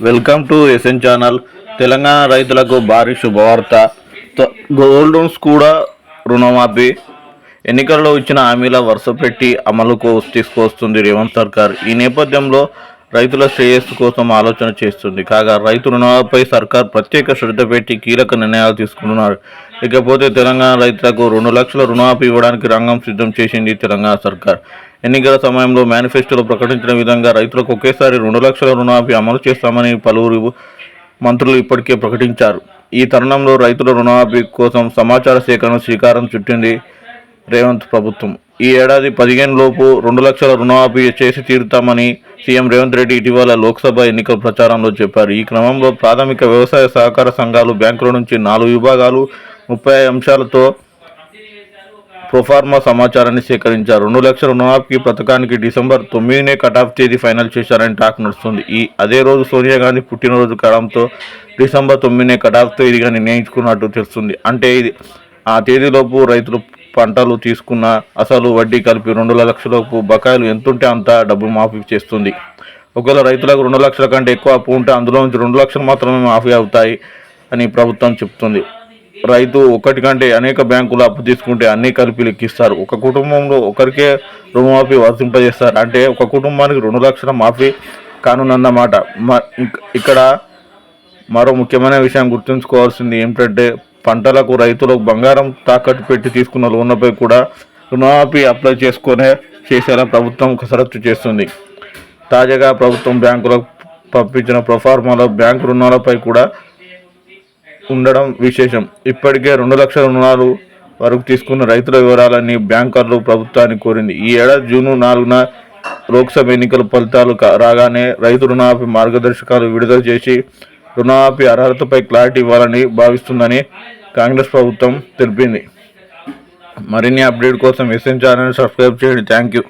Welcome to SN channel Telangana రైతులకు భారీ శుభవార్త. గోల్డ్ లోన్స్ కూడా రుణమాఫీ. ఎన్నికల్లో ఇచ్చిన హామీల వరుస పెట్టి అమలుకు తీసుకొస్తుంది రేవంత్ సర్కార్. ఈ నేపథ్యంలో రైతుల శ్రేయస్సు కోసం ఆలోచన చేస్తుంది. కాగా రైతు రుణాలపై సర్కార్ ప్రత్యేక శ్రద్ధ పెట్టి కీలక నిర్ణయాలు తీసుకుంటున్నారు. ఇకపోతే తెలంగాణ రైతులకు రెండు లక్షల రుణమాఫీ ఇవ్వడానికి రంగం సిద్ధం చేసింది తెలంగాణ సర్కార్. ఎన్నికల సమయంలో మేనిఫెస్టోలో ప్రకటించిన విధంగా రైతులకు ఒకేసారి రెండు లక్షల రుణమాఫీ అమలు చేస్తామని పలువురు మంత్రులు ఇప్పటికే ప్రకటించారు. ఈ తరుణంలో రైతుల రుణమాఫీ కోసం సమాచార సేకరణ శ్రీకారం చుట్టింది రేవంత్ ప్రభుత్వం. ఈ ఏడాది పదిహేను లోపు రెండు లక్షల రుణమాఫీ చేసి తీరుతామని సీఎం రేవంత్ రెడ్డి ఇటీవల లోక్సభ ఎన్నికల ప్రచారంలో చెప్పారు. ఈ క్రమంలో ప్రాథమిక వ్యవసాయ సహకార సంఘాలు బ్యాంకుల నుంచి నాలుగు విభాగాలు ముప్పై అంశాలతో ప్రొఫార్మా సమాచారాన్ని సేకరించారు. రెండు లక్షల రుణమాఫీ పథకానికి డిసెంబర్ తొమ్మిదినే కటాఫ్ తేదీ ఫైనల్ చేశారని టాక్ నడుస్తుంది. ఈ అదే రోజు సోనియా గాంధీ పుట్టినరోజు కావడంతో డిసెంబర్ తొమ్మిదినే కటాఫ్ తేదీగా నిర్ణయించుకున్నట్టు తెలుస్తుంది. అంటే ఇది ఆ తేదీలోపు రైతులు పంటలు తీసుకున్న అసలు వడ్డీ కలిపి రెండు లక్షలకు బకాయిలు ఎంతుంటే అంత డబ్బు మాఫీ చేస్తుంది. ఒకవేళ రైతులకు రెండు లక్షల కంటే ఎక్కువ అప్పు ఉంటే అందులో నుంచి రెండు లక్షలు మాత్రమే మాఫీ అవుతాయి అని ప్రభుత్వం చెప్తుంది. రైతు ఒకటి కంటే అనేక బ్యాంకులు అప్పు తీసుకుంటే అన్ని కలిపి లెక్కిస్తారు ఒక కుటుంబంలో ఒకరికే రుణమాఫీ వర్తింపజేస్తారు. అంటే ఒక కుటుంబానికి రెండు లక్షల మాఫీ కానున్నమాట మ- ఇక్కడ మరో ముఖ్యమైన విషయం గుర్తుంచుకోవాల్సింది ఏమిటంటే పంటలకు రైతులకు బంగారం తాకట్టు పెట్టి తీసుకున్న లోన్లపై కూడా రుణమాఫీ అప్లై చేసుకునే చేసేలా ప్రభుత్వం కసరత్తు చేస్తుంది. తాజాగా ప్రభుత్వం బ్యాంకులకు పంపించిన ప్రొఫార్మాలో బ్యాంకు రుణాలపై కూడా ఉండడం విశేషం. ఇప్పటికే రెండు లక్షల రుణాలు వరకు తీసుకున్న రైతుల వివరాలన్నీ బ్యాంకర్లు ప్రభుత్వాన్ని కోరింది. ఈ ఏడాది జూను నాలుగున లోక్సభ ఎన్నికల ఫలితాలు రాగానే రైతు రుణమాఫీ మార్గదర్శకాలు విడుదల చేసి రుణమాఫీ అర్హతపై క్లారిటీ ఇవ్వాలని భావిస్తుందని కాంగ్రెస్ ప్రభుత్వం తెలిపింది. మరిన్ని అప్డేట్ కోసం ఎస్ఎన్ ఛానల్ సబ్స్క్రైబ్ చేయండి. Thank you.